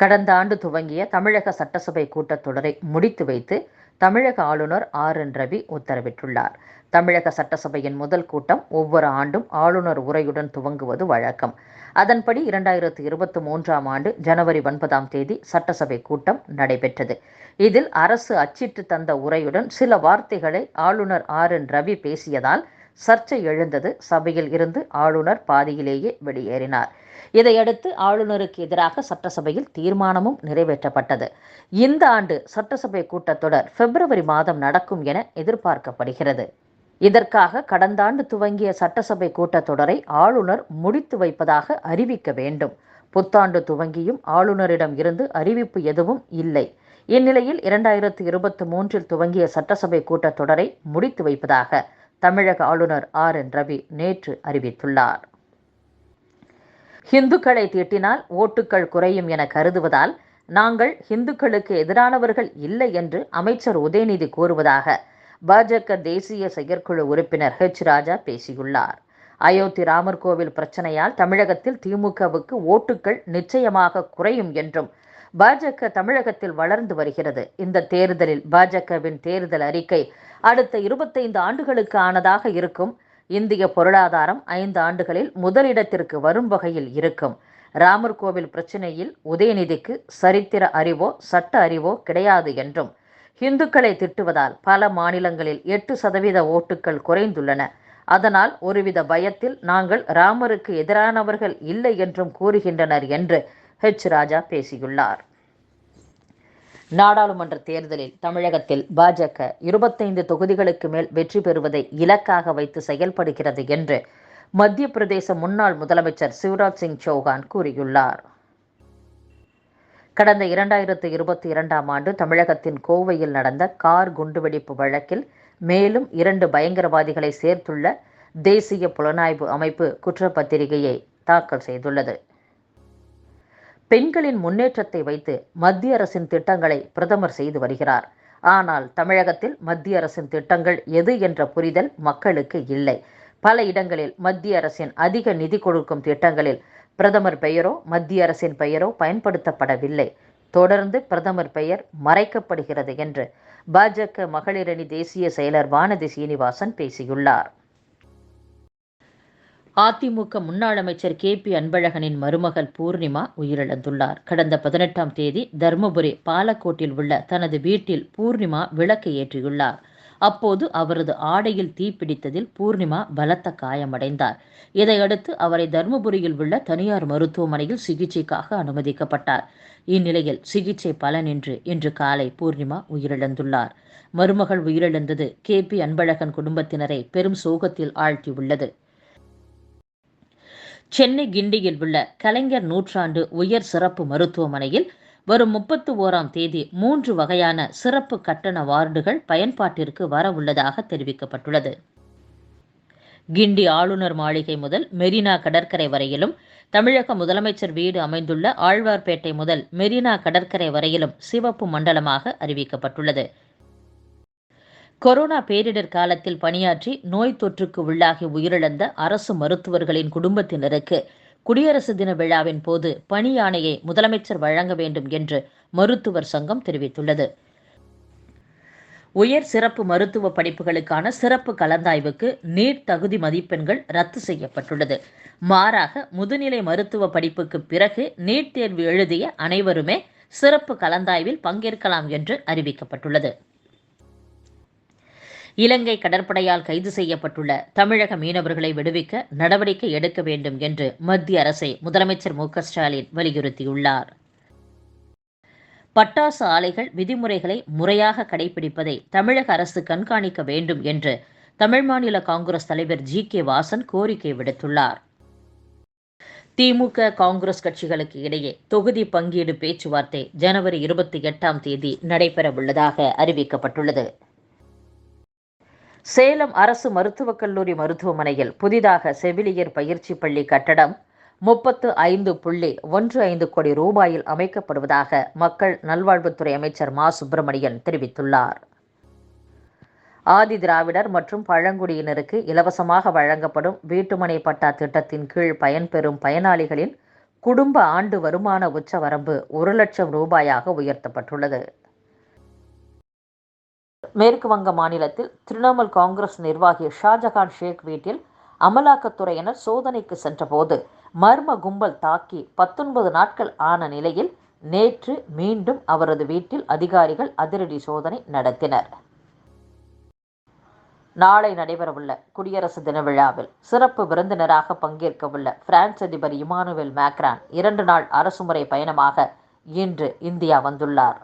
கடந்த ஆண்டு துவங்கிய தமிழக சட்டசபை கூட்டத்தொடரை முடித்து வைத்து தமிழக ஆளுநர் ஆர் என் ரவி உத்தரவிட்டுள்ளார். தமிழக சட்டசபையின் முதல் கூட்டம் ஒவ்வொரு ஆண்டும் ஆளுநர் உரையுடன் துவங்குவது வழக்கம். அதன்படி இரண்டாயிரத்து இருபத்தி மூன்றாம் ஆண்டு ஜனவரி ஒன்பதாம் தேதி சட்டசபை கூட்டம் நடைபெற்றது. இதில் அரசு அச்சிட்டு தந்த உரையுடன் சில வார்த்தைகளை ஆளுநர் ஆர் என் ரவி பேசியதால் சர்ச்சை எழுந்தது. சபையில் இருந்து ஆளுநர் பாதியிலேயே வெளியேறினார். இதையடுத்து ஆளுநருக்கு எதிராக சட்டசபையில் தீர்மானமும் நிறைவேற்றப்பட்டது. இந்த ஆண்டு சட்டசபை கூட்டத்தொடர் பிப்ரவரி மாதம் நடக்கும் என எதிர்பார்க்கப்படுகிறது. இதற்காக கடந்த ஆண்டு துவங்கிய சட்டசபை கூட்டத்தொடரை ஆளுநர் முடித்து வைப்பதாக அறிவிக்க வேண்டும். புத்தாண்டு துவங்கியும் ஆளுநரிடம் இருந்து அறிவிப்பு எதுவும் இல்லை. இந்நிலையில் இரண்டாயிரத்து இருபத்தி மூன்றில் துவங்கிய சட்டசபை கூட்டத்தொடரை முடித்து வைப்பதாக தமிழக ஆளுநர் ஆர் என் ரவி நேற்று அறிவித்துள்ளார். ஹிந்துக்களை தீட்டினால் ஓட்டுக்கள் குறையும் என கருதுவதால் நாங்கள் ஹிந்துக்களுக்கு எதிரானவர்கள் இல்லை என்று அமைச்சர் உதயநிதி கூறுவதாக பாஜக தேசிய செயற்குழு உறுப்பினர் ஹெச் ராஜா பேசியுள்ளார். அயோத்தி ராமர் கோவில் பிரச்சனையால் தமிழகத்தில் திமுகவுக்கு ஓட்டுக்கள் நிச்சயமாக குறையும் என்றும் பாஜக தமிழகத்தில் வளர்ந்து வருகிறது. இந்த தேர்தலில் பாஜகவின் தேர்தல் அறிக்கை அடுத்த இருபத்தைந்து ஆண்டுகளுக்கு ஆனதாக இருக்கும். இந்திய பொருளாதாரம் ஐந்து ஆண்டுகளில் முதலிடத்திற்கு வரும் வகையில் இருக்கும். ராமர் கோவில் பிரச்சனையில் உதயநிதிக்கு சரித்திர அறிவோ சட்ட அறிவோ கிடையாது என்றும். இந்துக்களை திட்டுவதால் பல மாநிலங்களில் எட்டு சதவீத ஓட்டுகள் குறைந்துள்ளன. அதனால் ஒருவித பயத்தில் நாங்கள் ராமருக்கு எதிரானவர்கள் இல்லை என்றும் கூறுகின்றனர் என்று ஹெச் ராஜா பேசியுள்ளார். நாடாளுமன்ற தேர்தலில் தமிழகத்தில் பாஜக இருபத்தைந்து தொகுதிகளுக்கு மேல் வெற்றி பெறுவதை இலக்காக வைத்து செயல்படுகிறது என்று மத்திய பிரதேச முன்னாள் முதலமைச்சர் சிவராஜ் சிங் சௌகான் கூறியுள்ளார். கடந்த இரண்டாயிரத்து இருபத்தி இரண்டாம் ஆண்டு தமிழகத்தின் கோவையில் நடந்த கார் குண்டுவெடிப்பு வழக்கில் மேலும் இரண்டு பயங்கரவாதிகளை சேர்த்துள்ள தேசிய புலனாய்வு அமைப்பு குற்றப்பத்திரிகையை தாக்கல் செய்துள்ளது. பெண்களின் முன்னேற்றத்தை வைத்து மத்திய அரசின் திட்டங்களை பிரதமர் செய்து வருகிறார். ஆனால் தமிழகத்தில் மத்திய அரசின் திட்டங்கள் எது என்ற புரிதல் மக்களுக்கு இல்லை. பல இடங்களில் மத்திய அரசின் அதிக நிதி கொடுக்கும் திட்டங்களில் பிரதமர் பெயரோ மத்திய அரசின் பெயரோ பயன்படுத்தப்படவில்லை. தொடர்ந்து பிரதமர் பெயர் மறைக்கப்படுகிறது என்று பாஜக மகளிரணி தேசிய செயலர் வானதி சீனிவாசன் பேசியுள்ளார். அதிமுக முன்னாள் அமைச்சர் கே பி அன்பழகனின் மருமகள் பூர்ணிமா உயிரிழந்துள்ளார். கடந்த பதினெட்டாம் தேதி தருமபுரி பாலக்கோட்டில் உள்ள தனது வீட்டில் பூர்ணிமா விளக்கு ஏற்றியுள்ளார். அப்போது அவரது ஆடையில் தீப்பிடித்ததில் பூர்ணிமா பலத்த காயமடைந்தார். இதையடுத்து அவரை தருமபுரியில் உள்ள தனியார் மருத்துவமனையில் சிகிச்சைக்காக அனுமதிக்கப்பட்டார். இந்நிலையில் சிகிச்சை பலனின்றி இன்று காலை பூர்ணிமா உயிரிழந்துள்ளார். மருமகள் உயிரிழந்தது கே பி அன்பழகன் குடும்பத்தினரை பெரும் சோகத்தில் ஆழ்த்தியுள்ளது. சென்னை கிண்டியில் உள்ள கலைஞர் நூற்றாண்டு உயர் சிறப்பு மருத்துவமனையில் வரும் முப்பத்து ஓராம் தேதி மூன்று வகையான சிறப்பு கட்டண வார்டுகள் பயன்பாட்டிற்கு வர உள்ளதாக தெரிவிக்கப்பட்டுள்ளது. கிண்டி ஆளுநர் மாளிகை முதல் மெரினா கடற்கரை வரையிலும் தமிழக முதலமைச்சர் வீடு அமைந்துள்ள ஆழ்வார்பேட்டை முதல் மெரினா கடற்கரை வரையிலும் சிவப்பு மண்டலமாக அறிவிக்கப்பட்டுள்ளது. கொரோனா பேரிடர் காலத்தில் பணியாற்றி நோய் தொற்றுக்கு உள்ளாகி உயிரிழந்த அரசு மருத்துவர்களின் குடும்பத்தினருக்கு குடியரசு தின விழாவின் போது பணி ஆணையை முதலமைச்சர் வழங்க வேண்டும் என்று மருத்துவர் சங்கம் தெரிவித்துள்ளது. உயர் சிறப்பு மருத்துவ படிப்புகளுக்கான சிறப்பு கலந்தாய்வுக்கு நீட் தகுதி மதிப்பெண்கள் ரத்து செய்யப்பட்டுள்ளது. மாறாக முதுநிலை மருத்துவ படிப்புக்கு பிறகு நீட் தேர்வு எழுதிய அனைவருமே சிறப்பு கலந்தாய்வில் பங்கேற்கலாம் என்று அறிவிக்கப்பட்டுள்ளது. இலங்கை கடற்படையால் கைது செய்யப்பட்டுள்ள தமிழக மீனவர்களை விடுவிக்க நடவடிக்கை எடுக்க வேண்டும் என்று மத்திய அரசை முதலமைச்சர் மு ஸ்டாலின் வலியுறுத்தியுள்ளார். பட்டாசு ஆலைகள் விதிமுறைகளை முறையாக கடைபிடிப்பதை தமிழக அரசு கண்காணிக்க வேண்டும் என்று தமிழ் மாநில காங்கிரஸ் தலைவர் ஜி. கே. வாசன் கோரிக்கை விடுத்துள்ளார். திமுக காங்கிரஸ் கட்சிகளுக்கு இடையே தொகுதி பங்கீடு பேச்சுவார்த்தை ஜனவரி இருபத்தி எட்டாம் தேதி நடைபெறவுள்ளதாக அறிவிக்கப்பட்டுள்ளது. சேலம் அரசு மருத்துவக் கல்லூரி மருத்துவமனையில் புதிதாக செவிலியர் பயிற்சி பள்ளி கட்டடம் முப்பத்து ஐந்து புள்ளி ஒன்று ஐந்து கோடி ரூபாயில் அமைக்கப்படுவதாக மக்கள் நல்வாழ்வுத்துறை அமைச்சர் மா. சுப்பிரமணியன் தெரிவித்துள்ளார். ஆதி திராவிடர் மற்றும் பழங்குடியினருக்கு இலவசமாக வழங்கப்படும் வீட்டுமனை பட்டா திட்டத்தின் கீழ் பயன்பெறும் பயனாளிகளின் குடும்ப ஆண்டு வருமான உச்சவரம்பு ஒரு லட்சம் ரூபாயாக உயர்த்தப்பட்டுள்ளது. மேற்கு வங்க மாநிலத்தில் திரிணாமுல் காங்கிரஸ் நிர்வாகி ஷாஜகான் ஷேக் வீட்டில் அமலாக்கத்துறையினர் சோதனைக்கு சென்றபோது மர்ம கும்பல் தாக்கி பத்தொன்பது நாட்கள் ஆன நிலையில் நேற்று மீண்டும் அவரது வீட்டில் அதிகாரிகள் அதிரடி சோதனை நடத்தினர். நாளை நடைபெறவுள்ள குடியரசு தின விழாவில் சிறப்பு விருந்தினராக பங்கேற்கவுள்ள பிரான்ஸ் அதிபர் இமானுவேல் மேக்ரான் இரண்டு நாள் அரசுமுறை பயணமாக இன்று இந்தியா வந்துள்ளார்.